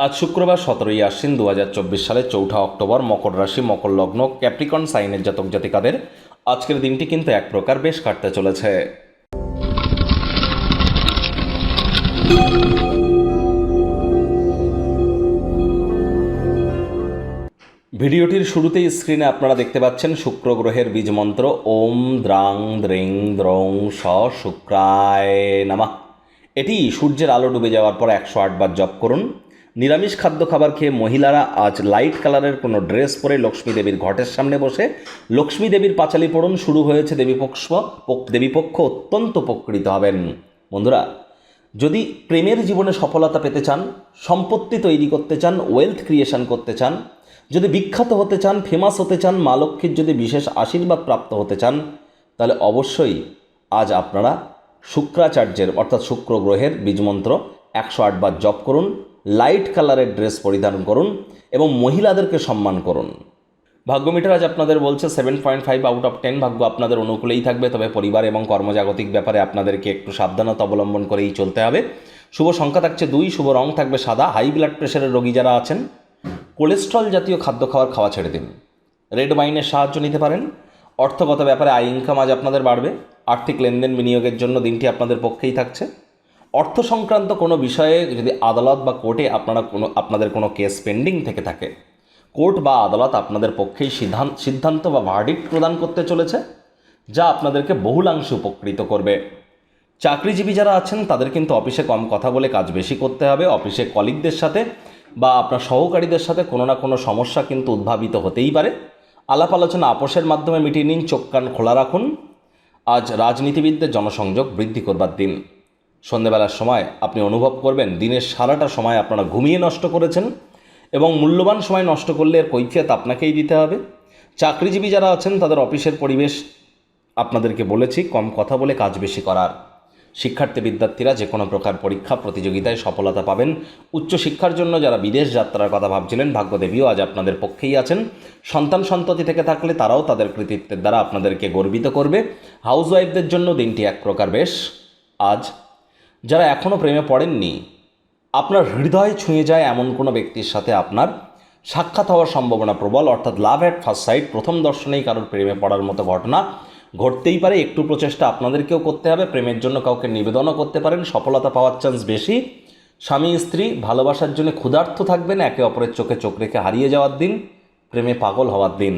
আজ শুক্রবার সতেরোই আশ্বিন দু হাজার চব্বিশ সালের চৌঠা অক্টোবর মকর রাশি, মকর লগ্ন, ক্যাপ্রিকন সাইনের জাতক জাতিকাদের আজকের দিনটি কিন্তু এক প্রকার বেশ কাটতে চলেছে। ভিডিওটির শুরুতেই স্ক্রিনে আপনারা দেখতে পাচ্ছেন শুক্র গ্রহের বীজ মন্ত্র, ওম দ্রাং দ্রিং দ্রং স শুক্রায় নামা। এটি সূর্যের আলো ডুবে যাওয়ার পর একশো আটবার জপ করুন। নিরামিষ খাদ্য খাবার খেয়ে মহিলারা আজ লাইট কালারের কোনো ড্রেস পরে লক্ষ্মী দেবীর ঘটের সামনে বসে। লক্ষ্মী দেবীর পাঁচালি পড়ুন, শুরু হয়েছে দেবীপক্ষ দেবীপক্ষ অত্যন্ত উপকৃত হবেন। বন্ধুরা, যদি প্রেমের জীবনে সফলতা পেতে চান, সম্পত্তি তৈরি করতে চান ওয়েলথ ক্রিয়েশন করতে চান, যদি বিখ্যাত হতে চান ফেমাস হতে চান, মা লক্ষ্মীর যদি বিশেষ আশীর্বাদ প্রাপ্ত হতে চান, তাহলে অবশ্যই আজ আপনারা শুক্রাচার্যের, অর্থাৎ শুক্র গ্রহের বীজমন্ত্র একশো আটবার জপ করুন। লাইট কালারের ড্রেস পরিধান করুন এবং মহিলাদেরকে সম্মান করুন। ভাগ্যমিটার আজ আপনাদের বলছে seven point five out of ten ভাগ্য আপনাদের অনুকূলেই থাকবে, তবে পরিবার এবং কর্মজাগতিক ব্যাপারে আপনাদেরকে একটু সাবধানতা অবলম্বন করেই চলতে হবে। শুভ সংখ্যা থাকছে দুই, শুভ রং থাকবে সাদা হাই ব্লাড প্রেশারের রোগী যারা আছেন কোলেস্ট্রল জাতীয় খাদ্য খাওয়ার খাওয়া ছেড়ে দিন। রেড ওয়াইনের সাহায্য নিতে পারেন। অর্থগত ব্যাপারে আয় ইনকাম আজ আপনাদের বাড়বে। আর্থিক লেনদেন বিনিয়োগের জন্য দিনটি আপনাদের পক্ষেই থাকছে। অর্থ সংক্রান্ত কোনো বিষয়ে যদি আদালত বা কোর্টে আপনারা কোনো, আপনাদের কোনো কেস পেন্ডিং থেকে থাকে, কোর্ট বা আদালত আপনাদের পক্ষেই সিদ্ধান্ত সিদ্ধান্ত বা ভার্ডিক্ট প্রদান করতে চলেছে, যা আপনাদেরকে বহুলাংশে উপকৃত করবে। চাকরিজীবী যারা আছেন, তাদের কিন্তু অফিসে কম কথা বলে কাজ বেশি করতে হবে, অফিসে কলিগদের সাথে বা আপনার সহকারীদের সাথে কোনো না কোনো সমস্যা কিন্তু উদ্ভাবিত হতেই পারে। আলাপ আলোচনা আপোষের মাধ্যমে মিটিয়ে নিন, চোখ কান খোলা রাখুন। আজ রাজনীতিবিদদের জনসংযোগ বৃদ্ধি করবার দিন। সন্ধেবেলার সময় আপনি অনুভব করবেন দিনের সারাটা সময় আপনারা ঘুমিয়ে নষ্ট করেছেন এবং মূল্যবান সময় নষ্ট করলে এর কৈফিয়ত আপনাকেই দিতে হবে। চাকরিজীবী যারা আছেন, তাদের অফিসের পরিবেশ আপনাদেরকে বলেছি, কম কথা বলে কাজ বেশি করার। শিক্ষার্থী বিদ্যার্থীরা যে কোনো প্রকার পরীক্ষা, প্রতিযোগিতায় সফলতা পাবেন। উচ্চশিক্ষার জন্য যারা বিদেশ যাত্রার কথা ভাবছিলেন, ভাগ্যদেবীও আজ আপনাদের পক্ষেই আছেন। সন্তান সন্ততি থেকে থাকলে তারাও তাদের কৃতিত্বের দ্বারা আপনাদেরকে গর্বিত করবে। হাউসওয়াইফদের জন্য দিনটি এক প্রকার বেশ। আজ যারা এখনও প্রেমে পড়েননি, আপনার হৃদয় ছুঁয়ে যায় এমন কোনো ব্যক্তির সাথে আপনার সাক্ষাৎ হওয়ার সম্ভাবনা প্রবল, অর্থাৎ লাভ অ্যাট ফার্স্ট সাইট প্রথম দর্শনেই কারোর প্রেমে পড়ার মতো ঘটনা ঘটতেই পারে। একটু প্রচেষ্টা আপনাদেরকেও করতে হবে, প্রেমের জন্য কাউকে নিবেদনও করতে পারেন, সফলতা পাওয়ার চান্স বেশি। স্বামী, স্ত্রী ভালোবাসার জন্য ক্ষুধার্থ থাকবেন, একে অপরের চোখে চোখ রেখে হারিয়ে যাওয়ার দিন, প্রেমে পাগল হওয়ার দিন।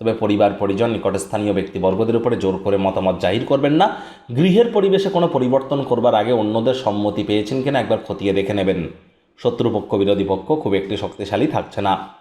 তবে পরিবার, পরিজন, নিকটস্থানীয় ব্যক্তিবর্গদের উপরে জোর করে মতামত জাহির করবেন না। গৃহের পরিবেশে কোনো পরিবর্তন করবার আগে অন্যদের সম্মতি পেয়েছেন কিনা একবার খতিয়ে দেখে নেবেন। শত্রুপক্ষ, বিরোধী পক্ষ খুব একটি শক্তিশালী থাকছে না।